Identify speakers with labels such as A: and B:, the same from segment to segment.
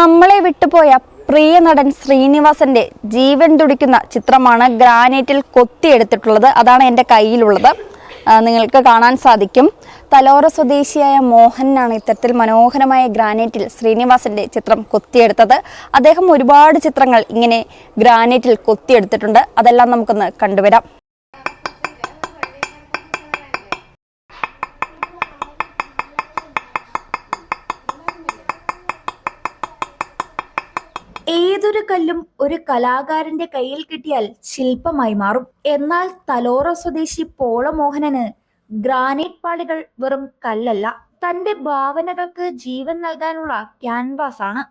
A: നമ്മളെ വിട്ടുപോയ പ്രിയ നടൻ ശ്രീനിവാസന്റെ ജീവൻ തുടിക്കുന്ന ചിത്രമാണ് ഗ്രാനൈറ്റിൽ കൊത്തിയെടുത്തിട്ടുള്ളത്. അതാണ് എന്റെ കയ്യിലുള്ളത്. നിങ്ങൾക്ക് കാണാൻ സാധിക്കും. തലോറ സ്വദേശിയായ മോഹനാണ് ഇത്തരത്തിൽ മനോഹരമായ ഗ്രാനൈറ്റിൽ ശ്രീനിവാസന്റെ ചിത്രം കൊത്തിയെടുത്തത്. അദ്ദേഹം ഒരുപാട് ചിത്രങ്ങൾ ഇങ്ങനെ ഗ്രാനൈറ്റിൽ കൊത്തിയെടുത്തിട്ടുണ്ട്. അതെല്ലാം നമുക്കൊന്ന് കണ്ടുവരാം.
B: ഏതൊരു കല്ലും ഒരു കലാകാരന്റെ കയ്യിൽ കിട്ടിയാൽ ശില്പമായി മാറും. എന്നാൽ തലോറ സ്വദേശി പോളമോഹനന് ഗ്രാനൈറ്റ് പാളികൾ വെറും കല്ലല്ല. തന്റെ ഭാവനകൾക്ക് ജീവൻ നൽകാനുള്ള ക്യാൻവാസ് ആണ്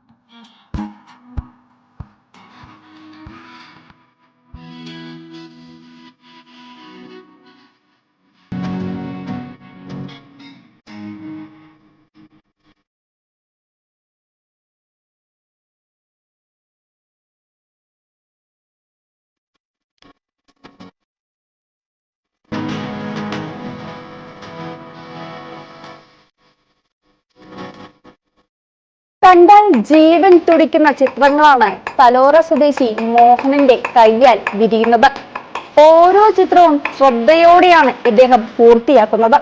A: കണ്ടാൽ ജീവൻ തുടിക്കുന്ന ചിത്രങ്ങളാണ് തലോറ സ്വദേശി മോഹനന്റെ കയ്യാൽ വിരിയുന്നത്. ഓരോ ചിത്രവും ശ്രദ്ധയോടെയാണ് ഇദ്ദേഹം പൂർത്തിയാക്കുന്നത്.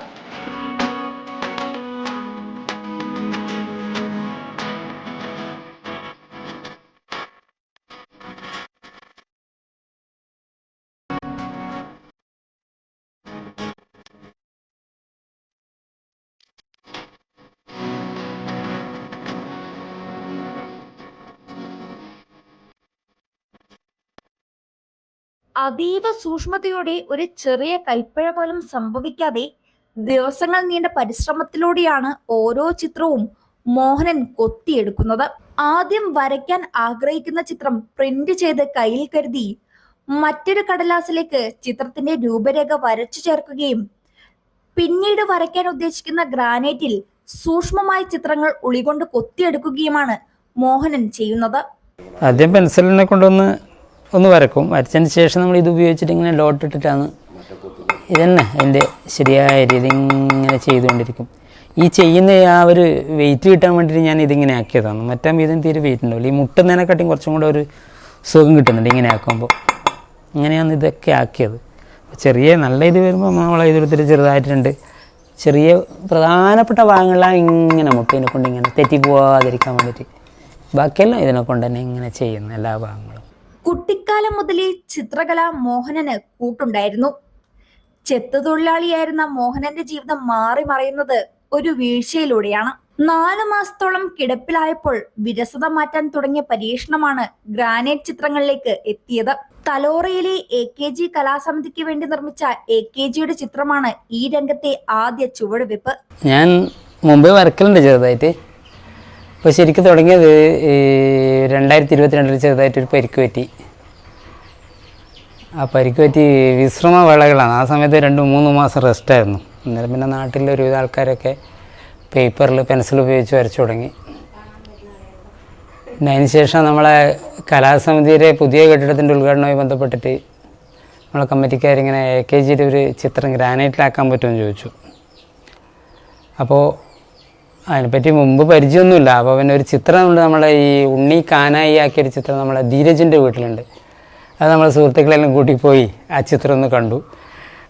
B: അതീവ സൂക്ഷ്മതയോടെ ഒരു ചെറിയ കൈപ്പഴ പോലും സംഭവിക്കാതെ ദിവസങ്ങൾ നീണ്ട പരിശ്രമത്തിലൂടെയാണ് ഓരോ ചിത്രവും മോഹനൻ കൊത്തിയെടുക്കുന്നത്. ആദ്യം വരയ്ക്കാൻ ആഗ്രഹിക്കുന്ന ചിത്രം പ്രിന്റ് ചെയ്ത് കയ്യിൽ കരുതി മറ്റൊരു കടലാസിലേക്ക് ചിത്രത്തിന്റെ രൂപരേഖ വരച്ചു ചേർക്കുകയും പിന്നീട് വരയ്ക്കാൻ ഉദ്ദേശിക്കുന്ന ഗ്രാനൈറ്റിൽ സൂക്ഷ്മമായ ചിത്രങ്ങൾ ഉളികൊണ്ട് കൊത്തിയെടുക്കുകയുമാണ് മോഹനൻ ചെയ്യുന്നത്.
C: ആദ്യം പെൻസിലിനെ കൊണ്ടൊന്ന് ഒന്ന് വരക്കും. വരച്ചതിന് ശേഷം നമ്മൾ ഇത് ഉപയോഗിച്ചിട്ട് ഇങ്ങനെ ലോട്ട് ഇട്ടിട്ടാണ് ഇതന്നെ അതിന്റെ ശരിയായ രീതി ഇങ്ങനെ ചെയ്തുകൊണ്ടിരിക്കും. ഈ ചെയ്യുന്ന ആ ഒരു വെയിറ്റ് കിട്ടാൻ വേണ്ടിയിട്ട് ഞാൻ ഇതിങ്ങനെ ആക്കിയതാണ്. മറ്റേ വീതം തീരെ വെയിറ്റ് ഉണ്ടാവില്ല. ഈ മുട്ടുന്നതിനെക്കാട്ടിയും കുറച്ചും കൂടെ ഒരു സുഖം കിട്ടുന്നുണ്ട് ഇങ്ങനെ ആക്കുമ്പോൾ. ഇങ്ങനെയാണ് ഇതൊക്കെ ആക്കിയത്. ചെറിയ നല്ല ഇത് വരുമ്പോൾ നമ്മൾ ഇതെടുത്തിട്ട് ചെറുതായിട്ടുണ്ട്. ചെറിയ പ്രധാനപ്പെട്ട ഭാഗങ്ങളെല്ലാം ഇങ്ങനെ മുട്ടിനെ കൊണ്ട് ഇങ്ങനെ തെറ്റിപ്പോവാതിരിക്കാൻ വേണ്ടിയിട്ട്. ബാക്കിയെല്ലാം ഇതിനെ കൊണ്ട് തന്നെ ഇങ്ങനെ ചെയ്യുന്നു എല്ലാ ഭാഗങ്ങളും.
B: കുട്ടിക്കാലം മുതലേ ചിത്രകല മോഹനന് കൂട്ടുണ്ടായിരുന്നു. ചെത്ത തൊഴിലാളിയായിരുന്ന മോഹനന്റെ ജീവിതം മാറി മറയുന്നത് ഒരു വീഴ്ചയിലൂടെയാണ്. നാലു മാസത്തോളം കിടപ്പിലായപ്പോൾ വിരസത മാറ്റാൻ തുടങ്ങിയ പരീക്ഷണമാണ് ഗ്രാനൈറ്റ് ചിത്രങ്ങളിലേക്ക് എത്തിയത്. തലോറയിലെ എ കെ ജി കലാസമിതിക്ക് വേണ്ടി നിർമ്മിച്ച എ കെ ജിയുടെ ചിത്രമാണ് ഈ രംഗത്തെ ആദ്യ ചുവടുവെപ്പ്.
C: ഞാൻ മുമ്പേ വരക്കലുണ്ട് ചെറുതായിട്ട്. ഇപ്പോൾ ശരിക്കും തുടങ്ങിയത് രണ്ടായിരത്തി ഇരുപത്തിരണ്ടിൽ ചെറുതായിട്ടൊരു പരിക്ക് പറ്റി. ആ പരിക്ക് പറ്റി വിശ്രമ വേളകളാണ്. ആ സമയത്ത് രണ്ട് മൂന്ന് മാസം റെസ്റ്റായിരുന്നു അന്നേരം പിന്നെ നാട്ടിലെ ഒരുവിധ ആൾക്കാരൊക്കെ പേപ്പറിൽ പെൻസിൽ ഉപയോഗിച്ച് വരച്ചു തുടങ്ങി. പിന്നെ അതിന് ശേഷം നമ്മളെ കലാസമിതിയുടെ പുതിയ കെട്ടിടത്തിന്റെ ഉദ്ഘാടനവുമായി ബന്ധപ്പെട്ടിട്ട് നമ്മളെ കമ്മിറ്റിക്കാരിങ്ങനെ എ കെ ജിയുടെ ഒരു ചിത്രം ഗ്രാനൈറ്റിലാക്കാൻ പറ്റുമെന്ന് ചോദിച്ചു. അപ്പോൾ അതിനെപ്പറ്റി മുമ്പ് പരിചയമൊന്നുമില്ല. അപ്പോൾ പിന്നെ ഒരു ചിത്രം ഉണ്ട് നമ്മളെ ഈ ഉണ്ണി കാനായി ആക്കിയ ഒരു ചിത്രം നമ്മളെ ധീരജിന്റെ വീട്ടിലുണ്ട്. അത് നമ്മളെ സുഹൃത്തുക്കളെല്ലാം കൂട്ടി പോയി ആ ചിത്രം ഒന്ന് കണ്ടു.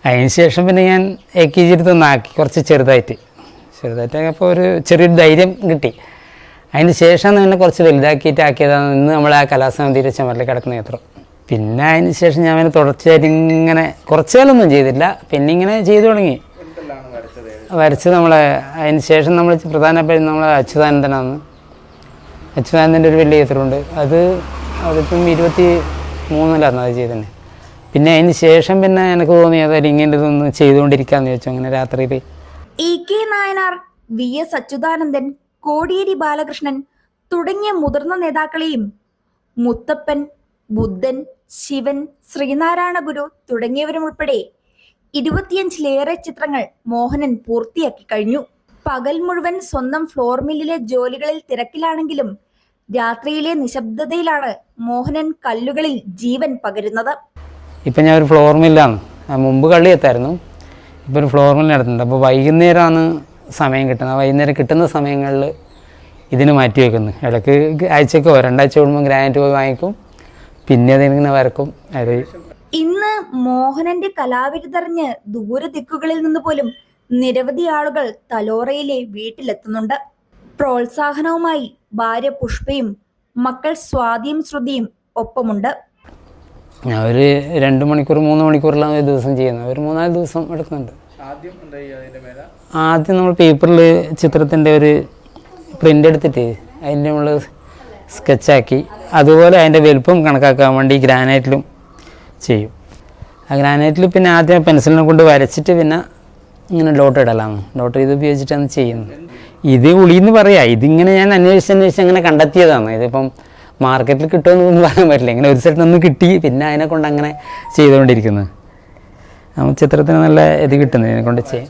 C: അതിന് ശേഷം പിന്നെ ഞാൻ എ കെ ജി എടുത്തൊന്ന് ആക്കി. കുറച്ച് ചെറുതായിട്ട്. ചെറുതായിട്ട് അപ്പോൾ ഒരു ചെറിയൊരു ധൈര്യം കിട്ടി. അതിന് ശേഷം തന്നെ കുറച്ച് വലുതാക്കിയിട്ട് ആക്കിയതാണ് ഇന്ന് നമ്മളെ ആ കലാസമിതിയുടെ ചുമരിൽ കിടക്കുന്ന ചിത്രം. പിന്നെ അതിന് ശേഷം ഞാൻ തുടർച്ചയായിട്ട് ഇങ്ങനെ കുറച്ചുകാലൊന്നും ചെയ്തില്ല. പിന്നെ ഇങ്ങനെ ചെയ്തു തുടങ്ങി. വരച്ചത് നമ്മളെ അതിന് ശേഷം നമ്മൾ പ്രധാനപ്പെട്ട നമ്മളെ അച്യുതാനന്ദനാണ്. അച്യുതാനന്ദന്റെ ഒരു വലിയ ചിത്രമുണ്ട്. അത് അതിപ്പം ഇരുപത്തി മൂന്നിലാണ് അത് ചെയ്തത് പിന്നെ അതിന് ശേഷം പിന്നെ എനിക്ക് തോന്നിയത് ഇങ്ങനെ ഇതൊന്ന് ചെയ്തുകൊണ്ടിരിക്കാന്ന് ചോദിച്ചു അങ്ങനെ രാത്രിയിൽ
B: E K Nayanar V S Achuthanandan Kodiyeri Balakrishnan തുടങ്ങിയ മുതിർന്ന നേതാക്കളെയും മുത്തപ്പൻ ബുദ്ധൻ ശിവൻ ശ്രീനാരായണ ഗുരു തുടങ്ങിയവരും ഉൾപ്പെടെ ഇരുപത്തിയഞ്ചിലേറെ ചിത്രങ്ങൾ മോഹനൻ പൂർത്തിയാക്കി കഴിഞ്ഞു. പകൽ മുഴുവൻ സ്വന്തം ഫ്ലോർ മില്ലിലെ ജോലികളിൽ തിരക്കിലാണെങ്കിലും രാത്രിയിലെ നിശബ്ദതയിലാണ് മോഹനൻ കല്ലുകളിൽ ജീവൻ പകരുന്നത്.
C: ഇപ്പൊ ഞാൻ ഒരു ഫ്ലോർ മില്ലാണ് മുമ്പ് കള്ളി എത്തായിരുന്നു. ഇപ്പോൾ ഒരു ഫ്ലോർ മില്ല് നടത്തുന്നുണ്ട്. അപ്പോൾ വൈകുന്നേരമാണ് സമയം കിട്ടുന്നത്. വൈകുന്നേരം കിട്ടുന്ന സമയങ്ങളിൽ ഇതിന് മാറ്റി വെക്കുന്നു. ഇടയ്ക്ക് ആഴ്ചക്കോ രണ്ടാഴ്ച കൂടുമ്പോൾ ഗ്രാനൈറ്റ് പോയി വാങ്ങിക്കും. പിന്നെ അതിങ്ങനെ വരക്കും. അത്
B: ഇന്ന് മോഹനന്റെ കലാവിരുതറിഞ്ഞ് ദൂരദിക്കുകളിൽ നിന്ന് പോലും നിരവധി ആളുകൾ തലോറയിലെ വീട്ടിലെത്തുന്നുണ്ട്. പ്രോത്സാഹനവുമായി ഭാര്യ പുഷ്പയും മക്കൾ സ്വാതിയും ശ്രുതിയും ഒപ്പമുണ്ട്.
C: ഞാൻ ഒരു രണ്ട് മണിക്കൂർ മൂന്ന് മണിക്കൂറിലാണ് ഒരു ദിവസം ചെയ്യുന്നത്. ഒരു മൂന്നാൽ ദിവസം എടുക്കുന്നുണ്ട്. ആദ്യം നമ്മൾ പേപ്പറിൽ ചിത്രത്തിന്റെ ഒരു പ്രിന്റ് എടുത്തിട്ട് അതിന്റെ നമ്മൾ സ്കെച്ചാക്കി അതുപോലെ അതിന്റെ വലുപ്പം കണക്കാക്കാൻ വേണ്ടി ഗ്രാനൈറ്റിലും ചെയ്യും. ആ ഗ്രാനൈറ്റിൽ പിന്നെ ആദ്യം പെൻസിലിനെ കൊണ്ട് വരച്ചിട്ട് പിന്നെ ഇങ്ങനെ ഡോട്ട് ഇടലാണ് ഡോട്ട് ഇത് ഉപയോഗിച്ചിട്ടാണ് ചെയ്യുന്നത് ഇത് ഉളിന്ന് പറയാം ഇതിങ്ങനെ ഞാൻ അന്വേഷിച്ച് അന്വേഷിച്ച് അങ്ങനെ കണ്ടെത്തിയതാണ്. ഇതിപ്പം മാർക്കറ്റിൽ കിട്ടുമെന്നൊന്നും പറയാൻ പറ്റില്ല. ഇങ്ങനെ ഒരു സ്ഥലത്ത് നിന്ന് കിട്ടി പിന്നെ അതിനെ കൊണ്ട് അങ്ങനെ ചെയ്തുകൊണ്ടിരിക്കുന്നത് ചിത്രത്തിന് നല്ല ഇത് കിട്ടുന്നത് ഇതിനെ കൊണ്ട് ചെയ്യാം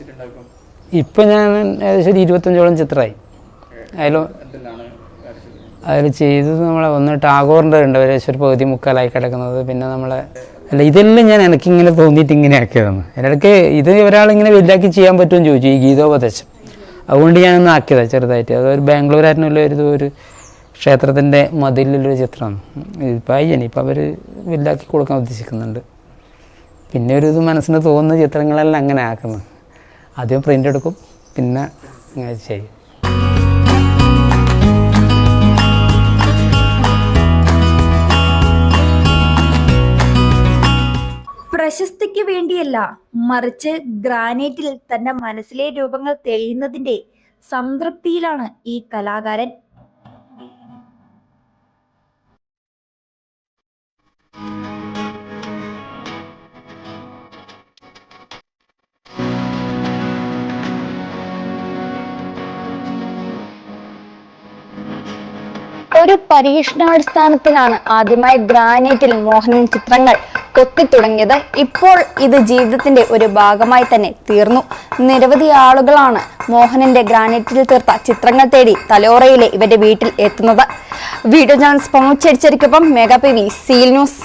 C: ഇപ്പം ഞാൻ ഏകദേശം ഒരു ഇരുപത്തഞ്ചോളം ചിത്രമായി. അതിൽ അതിൽ ചെയ്തത് നമ്മളെ ഒന്ന് ടാഗോറിന്റെ ഉണ്ട് ഏകദേശം ഒരു പകുതി മുക്കാലായി കിടക്കുന്നത്. പിന്നെ നമ്മളെ അല്ല ഇതെല്ലാം ഞാൻ എനിക്കിങ്ങനെ തോന്നിയിട്ട് ഇങ്ങനെ ആക്കിയതാണ്. ഇടയ്ക്ക് ഇത് ഒരാളിങ്ങനെ വലുതാക്കി ചെയ്യാൻ പറ്റുമെന്ന് ചോദിച്ചു ഈ ഗീതോപദേശം. അതുകൊണ്ട് ഞാനൊന്ന് ആക്കിയതാണ് ചെറുതായിട്ട്. അതൊരു ബാംഗ്ലൂരായിരുന്നുള്ള ഒരു ഒരു ക്ഷേത്രത്തിന്റെ മതിലിലൊരു ചിത്രമാണ് ഇപ്പോൾ ആയി ഇനിയിപ്പോൾ അവർ വലുതാക്കി കൊടുക്കാൻ ഉദ്ദേശിക്കുന്നുണ്ട്. പിന്നെ ഒരു ഇത് മനസ്സിന് തോന്നുന്ന ചിത്രങ്ങളെല്ലാം അങ്ങനെ ആക്കുന്നു. ആദ്യം പ്രിന്റ് എടുക്കും പിന്നെ അങ്ങനെ ചെയ്യും.
B: പ്രശസ്തിക്ക് വേണ്ടിയല്ല മറിച്ച് ഗ്രാനൈറ്റിൽ തന്റെ മനസ്സിലെ രൂപങ്ങൾ തെളിയുന്നതിന്റെ സംതൃപ്തിയിലാണ് ഈ കലാകാരൻ.
A: ഒരു പരീക്ഷണാടിസ്ഥാനത്തിലാണ് ആദ്യമായി ഗ്രാനൈറ്റിൽ മോഹനൻ ചിത്രങ്ങൾ കൊത്തി തുടങ്ങിയത് ഇപ്പോൾ ഇത് ജീവിതത്തിന്റെ ഒരു ഭാഗമായി തന്നെ തീർന്നു. നിരവധി ആളുകളാണ് മോഹനന്റെ ഗ്രാനൈറ്റിൽ തീർത്ത ചിത്രങ്ങൾ തേടി തലോറയിലെ ഇവന്റെ വീട്ടിൽ എത്തുന്നത്. Video journalist പങ്കുച്ചടിച്ചരിക്കൊപ്പം mega P V seal news.